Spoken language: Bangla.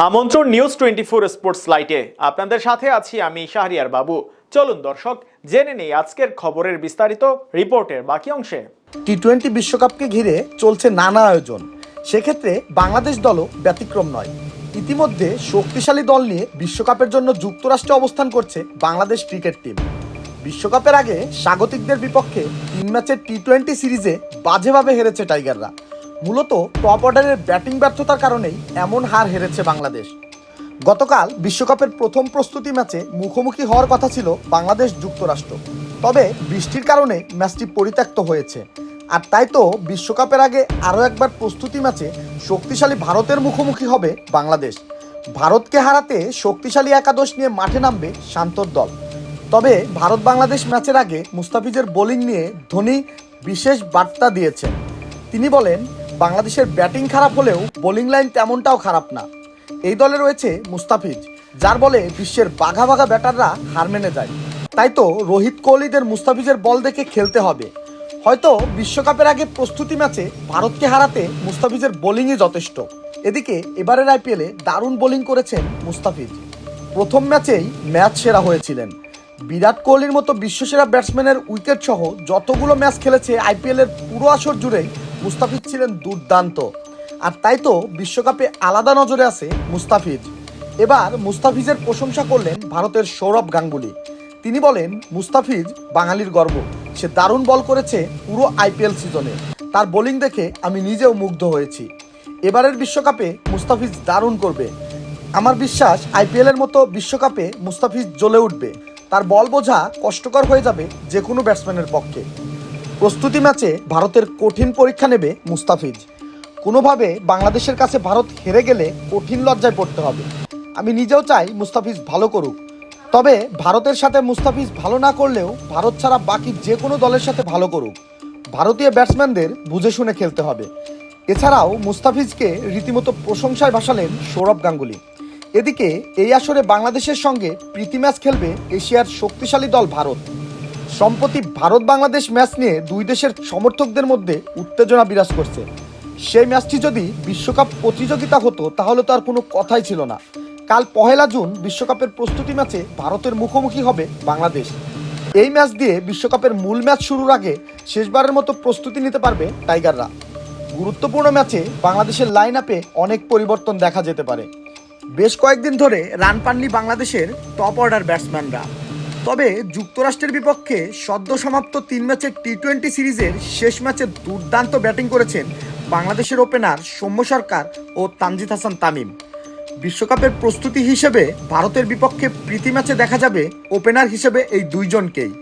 আমন্ত্রণ নিউজ টোয়েন্টি ফোর স্পোর্টস লাইটে আপনাদের সাথে আছি আমি শাহরিয়ার বাবু। চলুন দর্শক, জেনে নেই আজকের খবরের বিস্তারিত রিপোর্টের বাকি অংশে। টি টোয়েন্টি বিশ্বকাপকে ঘিরে চলছে নানা আয়োজন। সেক্ষেত্রে বাংলাদেশ দলও ব্যতিক্রম নয়। ইতিমধ্যে শক্তিশালী দল নিয়ে বিশ্বকাপের জন্য যুক্তরাষ্ট্রে অবস্থান করছে বাংলাদেশ ক্রিকেট টিম। বিশ্বকাপের আগে স্বাগতিকদের বিপক্ষে তিন ম্যাচের টি টোয়েন্টি সিরিজে বাজেভাবে হেরেছে টাইগাররা। মূলত টপ অর্ডারের ব্যাটিং ব্যর্থতার কারণেই এমন হার হেরেছে বাংলাদেশ। গতকাল বিশ্বকাপের প্রথম প্রস্তুতি ম্যাচে মুখোমুখি হওয়ার কথা ছিল বাংলাদেশ যুক্তরাষ্ট্র। তবে বৃষ্টির কারণে ম্যাচটি পরিত্যক্ত হয়েছে। আর তাই তো বিশ্বকাপের আগে আরও একবার প্রস্তুতি ম্যাচে শক্তিশালী ভারতের মুখোমুখি হবে বাংলাদেশ। ভারতকে হারাতে শক্তিশালী একাদশ নিয়ে মাঠে নামবে শান্তর দল। তবে ভারত বাংলাদেশ ম্যাচের আগে মুস্তাফিজের বোলিং নিয়ে ধোনি বিশেষ বার্তা দিয়েছেন। তিনি বলেন বাংলাদেশের ব্যাটিং খারাপ হলেও বোলিং লাইন তেমনটাও খারাপ না। এই দলে রয়েছে মুস্তাফিজ, যার বলে বিশ্বের বাঘা বাঘা ব্যাটাররা হার মেনে যায়। তাই তো রোহিত কোহলিদের মুস্তাফিজের বল দেখে খেলতে হবে। হয়তো বিশ্বকাপের আগে প্রস্তুতি ম্যাচে ভারতকে হারাতে মুস্তাফিজের বোলিংই যথেষ্ট। এদিকে এবারের আইপিএলে দারুণ বোলিং করেছেন মুস্তাফিজ। প্রথম ম্যাচেই ম্যাচ সেরা হয়েছিলেন। বিরাট কোহলির মতো বিশ্বসেরা ব্যাটসম্যানের উইকেট সহ যতগুলো ম্যাচ খেলেছে আইপিএলের পুরো আসর জুড়েই মুস্তাফিজ ছিলেন দুর্দান্ত। আর তাই তো বিশ্বকাপে আলাদা নজরে আছে মুস্তাফিজ। এবার মুস্তাফিজের প্রশংসা করলেন ভারতের সৌরভ গাঙ্গুলি। তিনি বলেন, মুস্তাফিজ বাঙালির গর্ব। সে দারুণ বল করেছে পুরো আইপিএল সিজনে। তার বোলিং দেখে আমি নিজেও মুগ্ধ হয়েছি। এবারের বিশ্বকাপে মুস্তাফিজ দারুণ করবে। আমার বিশ্বাস আইপিএলের মতো বিশ্বকাপে মুস্তাফিজ জ্বলে উঠবে। তার বল বোঝা কষ্টকর হয়ে যাবে যে কোনো ব্যাটসম্যানের পক্ষে। প্রস্তুতি ম্যাচে ভারতের কঠিন পরীক্ষা নেবে মুস্তাফিজ। কোনোভাবে বাংলাদেশের কাছে ভারত হেরে গেলে কঠিন লজ্জায় পড়তে হবে। আমি নিজেও চাই মুস্তাফিজ ভালো করুক। তবে ভারতের সাথে মুস্তাফিজ ভালো না করলেও ভারত ছাড়া বাকি যে কোনো দলের সাথে ভালো করুক। ভারতীয় ব্যাটসম্যানদের বুঝে শুনে খেলতে হবে। এছাড়াও মুস্তাফিজকে রীতিমতো প্রশংসায় ভাসালেন সৌরভ গাঙ্গুলি। এদিকে এই আসরে বাংলাদেশের সঙ্গে প্রীতি ম্যাচ খেলবে এশিয়ার শক্তিশালী দল ভারত। সম্প্রতি ভারত বাংলাদেশ ম্যাচ নিয়ে দুই দেশের সমর্থকদের মধ্যে উত্তেজনা বিরাজ করছে। সেই ম্যাচটি যদি বিশ্বকাপ প্রতিযোগিতা হতো, তাহলে তো আর কোনো কথাই ছিল না। কাল পহেলা জুন বিশ্বকাপের প্রস্তুতি ম্যাচে ভারতের মুখোমুখি হবে বাংলাদেশ। এই ম্যাচ দিয়ে বিশ্বকাপের মূল ম্যাচ শুরুর আগে শেষবারের মতো প্রস্তুতি নিতে পারবে টাইগাররা। গুরুত্বপূর্ণ ম্যাচে বাংলাদেশের লাইন আপে অনেক পরিবর্তন দেখা যেতে পারে। বেশ কয়েকদিন ধরে রান পাননি বাংলাদেশের টপ অর্ডার ব্যাটসম্যানরা তবে যুক্তরাষ্ট্রের বিপক্ষে সদ্য সমাপ্ত তিন ম্যাচের টি টোয়েন্টি সিরিজের শেষ ম্যাচে দুর্দান্ত ব্যাটিং করেছেন বাংলাদেশের ওপেনার সৌম্য সরকার ও তানজিদ হাসান তামিম। বিশ্বকাপের প্রস্তুতি হিসেবে ভারতের বিপক্ষে প্রীতি ম্যাচে দেখা যাবে ওপেনার হিসেবে এই দুইজনকেই।